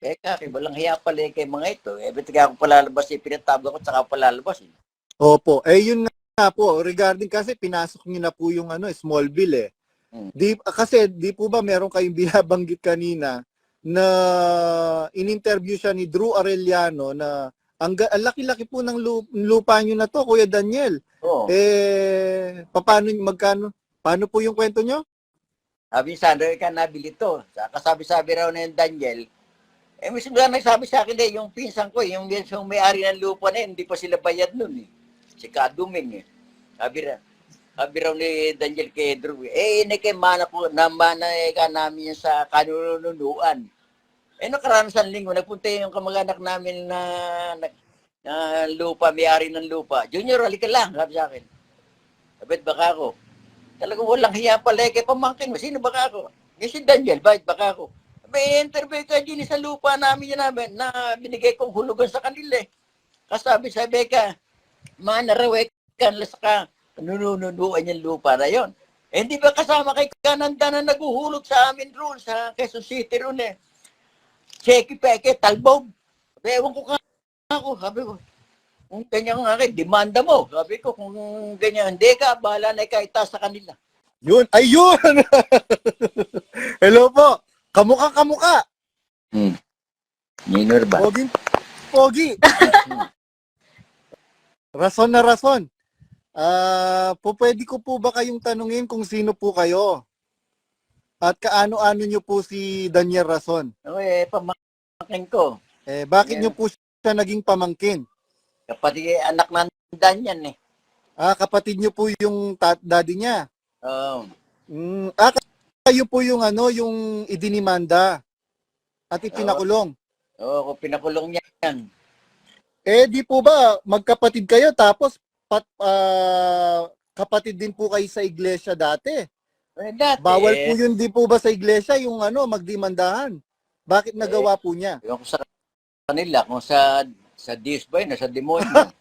Eh, kaki, walang hiya pala eh kay mga ito. Eh, ba't kaya ako palalabas eh, pinatago ko, tsaka ako palalabas eh. Opo. Eh, yun nga po, regarding kasi pinasok niyo na po yung ano, Smallville eh. Hmm. Di, kasi di po ba meron kayong binabanggit kanina na in-interview siya ni Drew Arellano na ang, ang laki-laki po ng lu- lupa niyo na to, Kuya Daniel. Oo. Eh, paano, magkano, paano po yung kwento niyo? Sabi ni Sandro, ka nabili to. Saka sabi-sabi raw na yung Daniel. Eh, mismo lang nagsabi sa akin eh, yung pinsan ko, yung, yung may-ari ng lupa na yun, hindi pa sila bayad nun eh. Si Kaduming eh. Sabi raw, sabi raw ni Daniel Drew, eh, ini kay mana po, namana eh, ka namin yan sa kanununuan. Eh, nakaraan sa linggo, nagpunta yung kamag-anak namin na, na, na lupa, may-ari ng lupa. Junior, halika lang, sabi sa akin. Sabi, baka ako. Talagang walang hiya pala eh, kay pamangkin mo. Sino baka ako? Eh, si Daniel, bakit baka ako? May interview ka din sa lupa namin yun namin na binigay kong hulugan sa kanila eh. Kasabi sa Beka, manarawek ka, las ka, nunununuan yung lupa na yon. Eh, hindi ba kasama kay Kananda na naguhulog sa amin rule sa Quezon City ron eh. Checky Peke, Talbog. Ewan ko ka ako, sabi ko. Kung ganyan nga kay, demanda mo. Sabi ko, kung ganyan, hindi ka, bahala na ikaw sa kanila. Yun, ayun! Hello po! Kamuka kamuka! Hmm. Minor ba? Pogi, pogi! rason na rason. Ah, po pwede ko po ba kayong tanungin kung sino po kayo? At kaano-ano nyo po si Daniel Rason? Okay, pamangkin ko. Eh, bakit Yeah. nyo po siya naging pamangkin? Kapatid eh, anak ng Dan yan eh. Ah, kapatid nyo po yung tat daddy niya. Oo. Mm, ah, kayo po yung ano, yung idinimanda at ipinakulong. Oo, kung pinakulong niya yan. Eh, di po ba magkapatid kayo tapos pat, ah, kapatid din po kayo sa iglesia dati? Eh, dati, Bawal eh, po yun di po ba sa iglesia yung ano, magdimandahan? Bakit nagawa po niya? Yung sa kanila, kung sa sa Diyos ba yun, sa demonyo.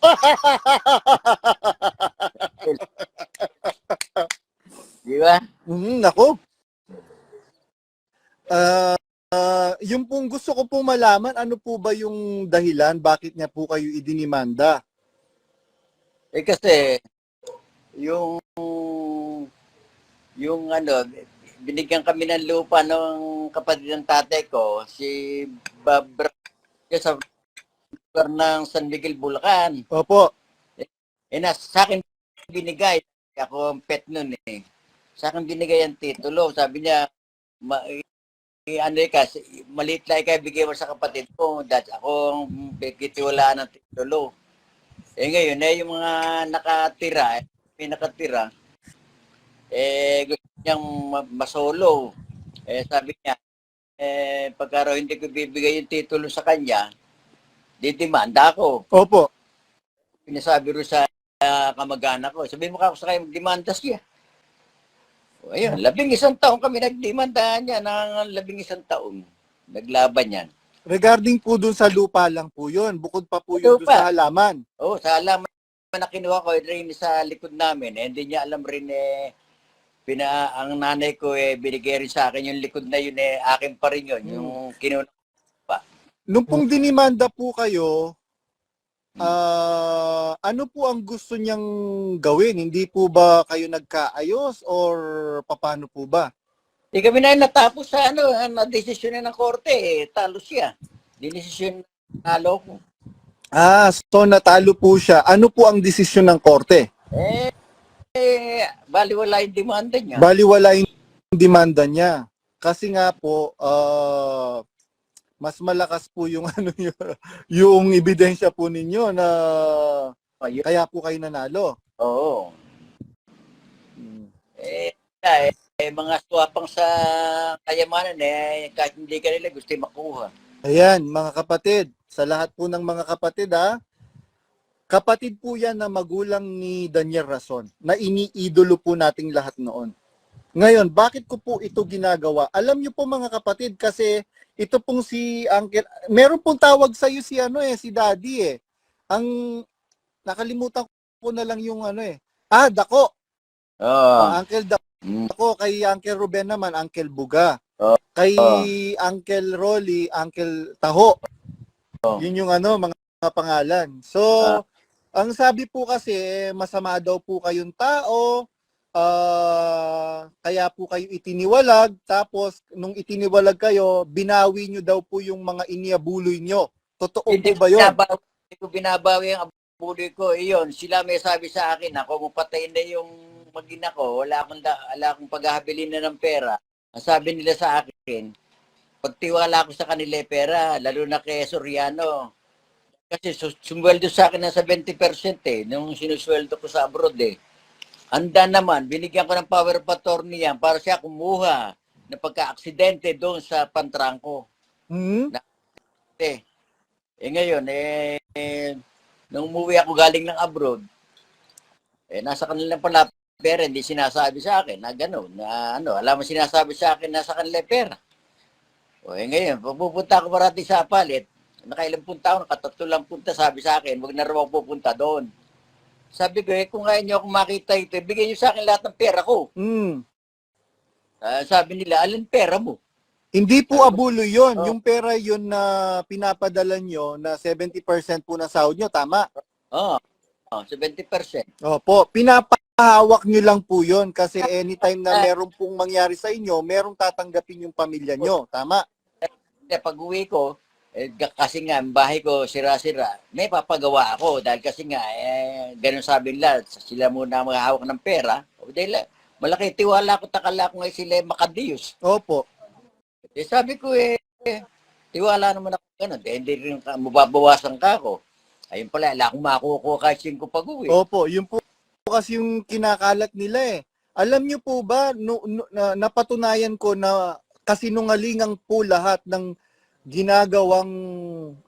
Di ba? Mm, nako. Ah, ah, yung pong gusto ko pong malaman, ano po ba yung dahilan bakit niya po kayo idinimanda? Eh kasi, yung, yung ano, binigyan kami ng lupa ng kapatid ng tatay ko, si Babra, sa lugar ng San Miguel, Bulacan. Opo. Eh, na, sa akin binigay. Ako ang pet nun eh. Sa akin binigay ang titulo. Sabi niya, ma, i, ano ka, si- maliit lang kayo bigay mo sa kapatid ko. That's ako ang kitiwalaan ng titulo. Eh ngayon, eh, yung mga nakatira, eh, may nakatira, eh, gusto niyang ma- masolo. Eh, sabi niya, eh, pagka raw hindi ko bibigay yung titulo sa kanya, didimanda ako Opo. pinasabi ro sa uh, kamag-anak ko. Sabi mo ka ako sa kayo magdemanda siya. Ayun, labing isang taon kami nagdemandahan niya ng labing isang taon. Naglaban yan. Regarding po dun sa lupa lang po yun. Bukod pa po yun dun Lupa. sa halaman. Oo, sa alam na kinuha ko rin sa likod namin, eh, hindi niya alam rin eh, pina, ang nanay ko eh, binigay rin sa akin yung likod na yun eh, akin pa rin yun, Hmm. yung kinuha. Nung pong dinimanda po kayo, Ah, ano po ang gusto niyang gawin? Hindi po ba kayo nagkaayos or paano po ba? Di kami na natapos sa ano, na desisyon ng korte, eh, talo siya. Dinesisyon talo ko. Ah, so natalo po siya. Ano po ang desisyon ng korte? Eh, eh, baliwala yung demanda niya. Baliwala yung demanda niya. Kasi nga po, ah, mas malakas po yung ano yung, yung ebidensya po ninyo na Ayun. kaya po kayo nanalo. Oo. Hmm. Eh, eh, eh, mga swapang sa kayamanan, eh, kahit hindi ka nila gusto yung makuha. Ayan, mga kapatid, sa lahat po ng mga kapatid ha, kapatid po yan na magulang ni Daniel Rason, na iniidolo po nating lahat noon. Ngayon, bakit ko po ito ginagawa? Alam niyo po mga kapatid, kasi ito pong si Uncle, meron pong tawag sa iyo si ano eh, si Daddy eh. Ang nakalimutan ko na lang yung ano eh. Ah, Dako. Oo. Ah, Uncle Dako Mm. kay Uncle Ruben naman, Uncle Buga. Oh. Kay Oh. Uncle Rolly, Uncle Taho. Oh. Yun yung ano, mga pangalan. So, Ah. ang sabi po kasi, masama daw po kayong tao, ah, kaya po kayo itiniwalag, tapos nung itiniwalag kayo, binawi nyo daw po yung mga iniabuloy nyo. Totoo Hindi po ba yun? binabawi, hindi ko binabawi ang abuloy ko. Iyon, sila may sabi sa akin, ako mapatay na yung magina ko, wala akong, da, wala akong paghahabilin na ng pera. Ang sabi nila sa akin, pagtiwala ko sa kanila yung pera, lalo na kay Soriano. Kasi su- sumweldo sa akin ng 70% eh, nung sinusweldo ko sa abroad eh. Anda naman, binigyan ko ng power of attorney yan para siya kumuha na pagka-aksidente doon sa pantrangko. Hmm? Eh, eh ngayon, eh, eh, nung umuwi ako galing ng abroad, eh, nasa kanilang pala pera, hindi sinasabi sa akin na gano'n, na ano, alam mo sinasabi sa akin, nasa kanila pera. O eh ngayon, pupunta ako parati sa palit, nakailang punta ako, nakatatlo lang punta, sabi sa akin, wag na raw pupunta doon. Sabi ko, eh, kung kaya niyo ako makita ito, bigyan niyo sa akin lahat ng pera ko. Hmm. Ah, sabi nila, alin pera mo? Hindi po abulo yon Oh. Yung pera yon na pinapadala nyo na 70% po na sahod nyo, tama? Oo, oh, 70%. Opo, pinapahawak nyo lang po yon kasi anytime na meron pong mangyari sa inyo, merong tatanggapin yung pamilya nyo, tama? Hindi, pag uwi ko, eh, kasi nga, ang bahay ko sira-sira, may papagawa ako dahil kasi nga, eh, ganun sabi nila, sila muna ang mga hawak ng pera. O, dahil, eh, malaki tiwala ko, takala ko nga sila eh, makadiyos. Opo. Eh, sabi ko eh, eh, tiwala naman ako ganun. Eh, hindi rin ka, mababawasan ka ako. Ayun pala, wala akong makukuha kahit 5 pag uwi. Opo, yun po kasi yung kinakalat nila eh. Alam nyo po ba, no, no- na, napatunayan ko na kasinungalingang po lahat ng ginagawang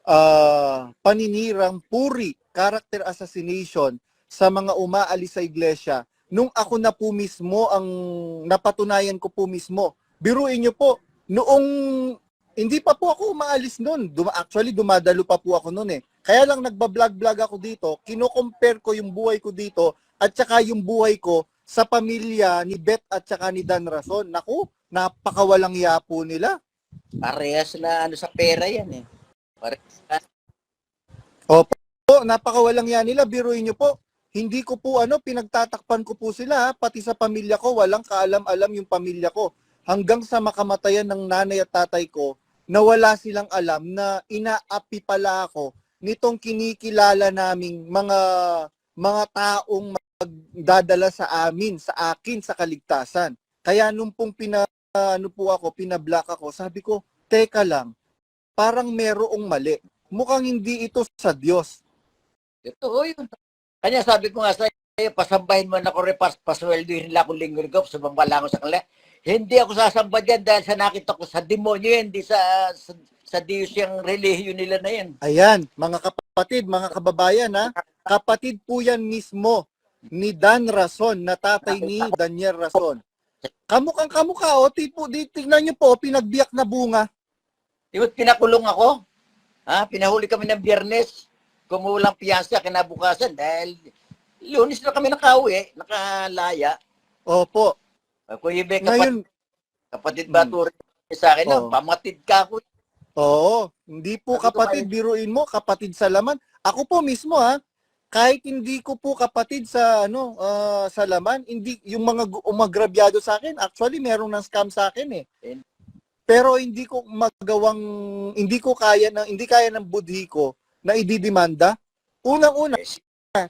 ah, paninirang puri, character assassination sa mga umaalis sa iglesia. Nung ako na po mismo ang napatunayan ko po mismo. Biruin nyo po, noong hindi pa po ako umaalis noon. Duma, actually, dumadalo pa po ako noon eh. Kaya lang nagbablog-vlog ako dito, kino-compare ko yung buhay ko dito at saka yung buhay ko sa pamilya ni Beth at saka ni Dan Rason. Naku, napakawalang iya po nila. Parehas na ano sa pera yan eh. Parehas na. Po, napakawalang iya nila. Biruin nyo po, hindi ko po ano, pinagtatakpan ko po sila ha. Pati sa pamilya ko, walang kaalam-alam yung pamilya ko. Hanggang sa makamatayan ng nanay at tatay ko, na wala silang alam na inaapi pala ako nitong kinikilala naming mga mga taong magdadala sa amin, sa akin, sa kaligtasan. Kaya nung pong pina, ano po ako, pinablock ako, sabi ko, teka lang, parang merong mali. Mukhang hindi ito sa Diyos. Totoo yun. Kanya sabi ko nga sa iyo, pasambahin mo na ako rin, pas, pasweldohin nila akong linggo ko, sumamba lang ako sa kanila. Hindi ako sasamba dyan dahil sa nakita ko sa demonyo yan, hindi sa, sa, sa Diyos yung relihiyon nila na yan. Ayan, mga kapatid, mga kababayan, ha? kapatid po yan mismo ni Dan Rason, na tatay ni Daniel Rason. Kamukhang kamukha, o, tipo, di, tignan nyo po, pinagbiyak na bunga. Di ba't pinakulong ako? Ha? Pinahuli kami ng biyernes. Kumulang piyansa kinabukasan dahil lunis na kami nakauwi, nakalaya. Opo. Kuya Ibe, kapatid, Ngayon, kapatid Hmm. ba turing sa akin, no? Oo. pamatid ka ako. oo, hindi po kapatid, biruin mo, kapatid sa laman. Ako po mismo, ha, kahit hindi ko po kapatid sa ano ah, sa laman, hindi yung mga umagrabyado sa akin, actually meron ng scam sa akin eh. Pero hindi ko magawang hindi ko kaya ng hindi kaya ng budhi ko na ididemanda. Unang-una,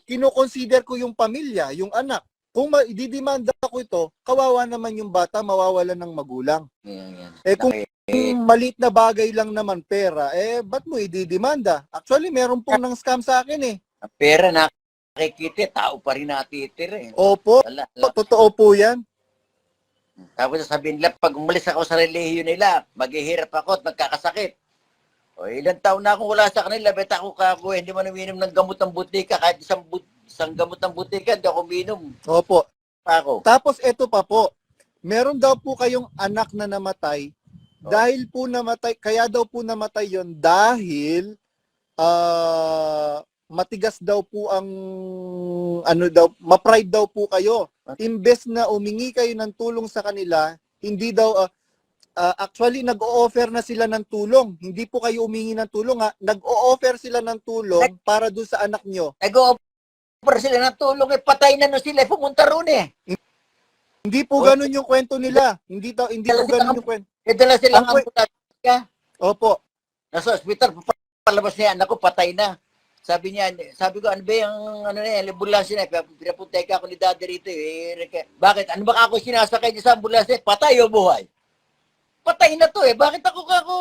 kino-consider ko yung pamilya, yung anak. Kung ma- ididemanda ko ito, kawawa naman yung bata, mawawalan ng magulang. Eh, kung- maliit na bagay lang naman pera, eh ba't mo ididemanda? Actually, meron pong nang scam sa akin eh. Ang pera na nakikita, tao pa rin natitira. Eh. Opo, Wala, wala. totoo po yan. Tapos sasabihin nila, pag umalis ako sa relihiyon nila, maghihirap ako at magkakasakit. O ilang taon na akong wala sa kanila, bet ako kako, hindi man uminom ng gamot ng butika, kahit isang, but, isang gamot ng butika, hindi ako uminom. Opo. Pa ako. Tapos eto pa po, meron daw po kayong anak na namatay Oh. dahil po namatay, kaya daw po namatay yon dahil ah matigas daw po ang ano daw, ma-pride daw po kayo. Imbes na umingi kayo ng tulong sa kanila, hindi daw ah, ah, actually nag-o-offer na sila ng tulong. Hindi po kayo umingi ng tulong ha. Nag-o-offer sila ng tulong para doon sa anak nyo. Nag-o-offer sila ng tulong, eh, patay na nun sila, pumunta roon eh. Hindi po Oh. ganun yung kwento nila. Hindi to, hindi po ganun yung kwento. Eh, dala silang Ang kwe- ambulansya. Opo. Nasa ospital, palabas niya, anak ko, patay na. Sabi niya, sabi ko, ano ba yung, ano na yan, ambulansya na, Pina- pinapuntay ka ako ni daddy rito eh. Reke, Bakit? Ano ba ako sinasakay niya sa ambulansya? Patay o buhay? Patay na to eh. Bakit ako kako,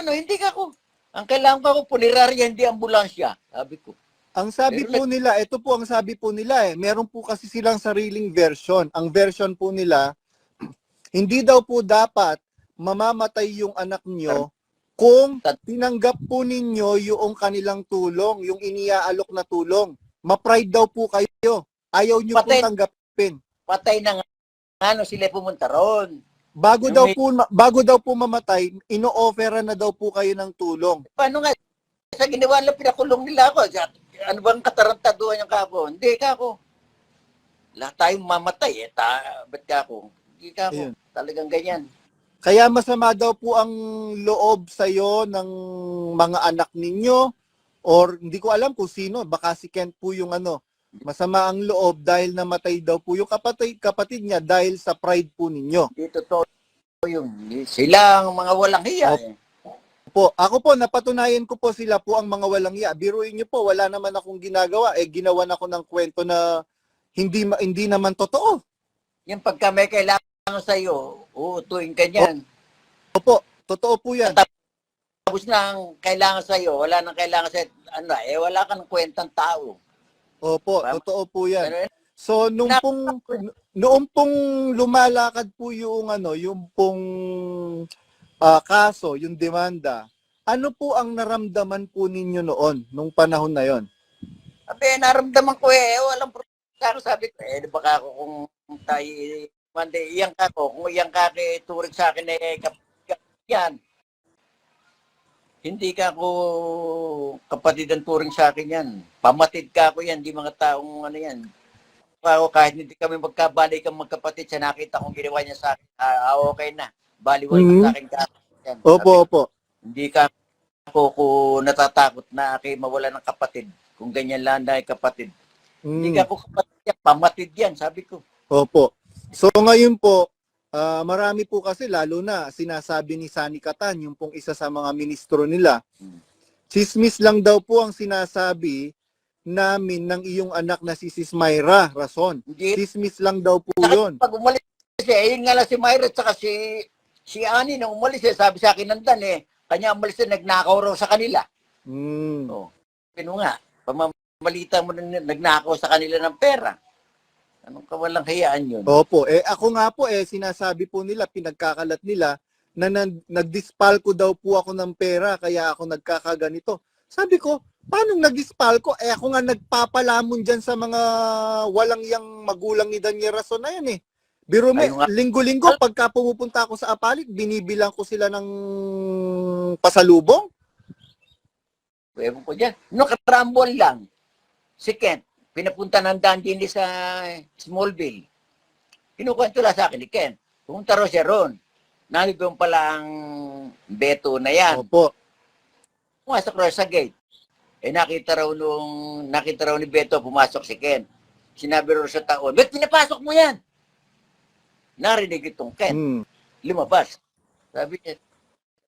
ano, hindi ka ako. Ang kailangan ko ako, punerarya, hindi ambulansya. Sabi ko. Ang sabi Pero po nila, ito po ang sabi po nila eh, meron po kasi silang sariling version. Ang version po nila, hindi daw po dapat mamamatay yung anak nyo kung tinanggap po ninyo yung kanilang tulong, yung iniaalok na tulong. Ma-pride daw po kayo. Ayaw nyo po Patay. tanggapin. Patay na nga, ano, sila pumunta roon. Bago Yung daw may- po bago daw po mamatay, ino-offeran na daw po kayo ng tulong. Paano nga? Sa ginawa nila, pinakulong nila ako. Ano bang katarantaduhan yung kako? Hindi ka ako. Lahat tayong mamatay eh. Ta, ba't ka ako? Hindi ka ako. Ayun. Talagang ganyan. Kaya masama daw po ang loob sa iyo ng mga anak ninyo or hindi ko alam kung sino, baka si Kent po yung ano. Masama ang loob dahil namatay daw po yung kapatid, kapatid niya dahil sa pride po ninyo. Hindi totoo yung sila ang mga walang hiya eh. Po, ako po napatunayan ko po sila po ang mga walang iya. Biruin niyo po, wala naman akong ginagawa. Eh ginawan ako ng kwento na hindi hindi naman totoo. Yung pagka may kailangan sa iyo, uutuin ka niyan. Opo, totoo po 'yan. Tapos na ang kailangan sa iyo, wala nang kailangan sa ano, eh wala kang kwentang tao. Opo, Tama. totoo po 'yan. Pero, So nung pong noong pong lumalakad po yung ano, yung pong ah, kaso, yung demanda, ano po ang naramdaman po ninyo noon nung panahon na 'yon? Sabi, naramdaman ko eh, walang problema. Sabi ko, eh, di ba ka ako kung tayo, mande, iyang ka ko, kung iyang ka kay turing sa akin eh, kap, kap- yan. Hindi ka ako kapatid ang turing sa akin yan. Pamatid ka ako yan, di mga taong ano yan. Ako, kahit hindi kami magkabali kang magkapatid, sa nakita kong ginawa niya sa akin, ah, ah, okay na. Baliwal Mhm. sa akin ka. Yan. Opo, Sabi opo. hindi ka ako ko natatakot na ako'y mawala ng kapatid. Kung ganyan lang na kapatid. Hindi Mm, ka ako kapatid yan. Pamatid yan, sabi ko. opo. So ngayon po, ah, marami po kasi lalo na sinasabi ni Sani Katan, yung pong isa sa mga ministro nila. Hmm. Chismis lang daw po ang sinasabi namin ng iyong anak na si Sis Myra Rason. Hindi. Chismis lang daw po yun. Pag umalis siya, eh, yun nga lang si Myra at saka si, si Ani nung umalis eh, sabi sa akin nandan eh, kanya umalis eh, nagnakaw raw sa kanila. Mm. Oh. Pino nga, pamamalita mo na nagnakaw sa kanila ng pera. Anong kawalang hayaan yun? Opo, eh ako nga po eh sinasabi po nila, pinagkakalat nila na nagdispalko daw po ako ng pera kaya ako nagkakaganito. Sabi ko, paano nagdispalko? Eh ako nga nagpapalamon dyan sa mga walang yang magulang ni Daniel Rason na yan eh. Biro mo, linggo-linggo pagka pumupunta ako sa Apalit, binibilang ko sila ng pasalubong. Ewan ko dyan. No, karambol lang. Si Kent, pinapunta ng Dandini sa Smallville. Kinukwento lang sa akin ni Kent. Pumunta raw siya ron. Nandun pala ang Beto na yan. Opo. Pumasok raw sa gate. Eh nakita raw nung, nakita raw ni Beto, pumasok si Kent. Sinabi raw sa taon, Bet, pinapasok mo yan! Narinig itong Kent. Mm. lumabas. Sabi niya,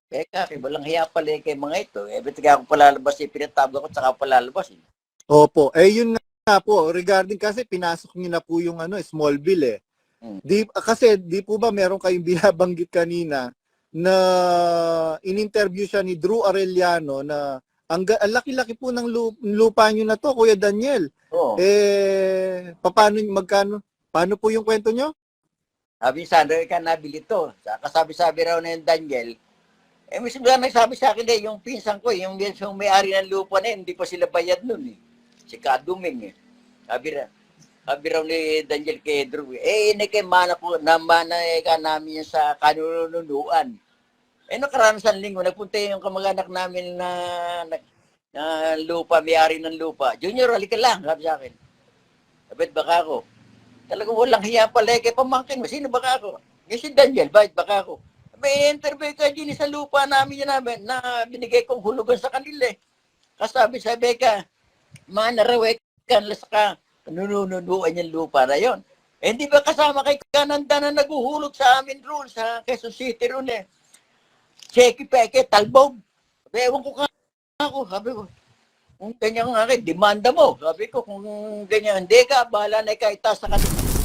Teka, kay walang hiya pala eh kay mga ito. Eh, ba't kaya ako palalabas eh, pinatago ko, tsaka palalabas eh. Opo. Eh yun nga po, regarding kasi pinasok niyo na po yung ano, Smallville eh. Mm. Di, kasi di po ba meron kayong binabanggit kanina na in-interview siya ni Drew Arellano na ang, ang laki-laki po ng lu- lupa niyo na to, Kuya Daniel. Oo. Eh, paano, magkano, paano po yung kwento niyo? Sabi ni Sandra, ka nabili to. Sa- Kasabi-sabi raw na yung Daniel, eh, lang nagsabi sa akin eh, yung pinsan ko, eh, yung, yung may-ari ng lupa na yun, hindi pa sila bayad nun eh. Si Kaduming eh. Sabi raw, sabi raw ni Daniel kay Drew, eh, ini kay mana po, namana eh, ka namin yan sa kanununuan. Eh, nakaraan sa linggo, nagpunta yung kamag-anak namin na, na, na lupa, may-ari ng lupa. Junior, halika lang, sabi sa akin. Sabit baka ako. Talagang walang hiya pala eh, kay pamangkin mo. Sino baka ako? Eh, si Daniel, bakit baka ako? May interview ka din sa lupa namin yun namin na binigay kong hulugan sa kanila eh. Kasabi sabi ka, manarawe ka, las ka, nunununuan yung lupa na yon. Eh, hindi ba kasama kay Kananda na naguhulog sa amin roon sa Quezon City roon eh. Checky Peke, Talbog. Ewan ko ka ako. Sabi ko, kung ganyan nga akin, demanda mo. Sabi ko, kung ganyan, hindi ka, bahala na ikaw itaas sa kanila.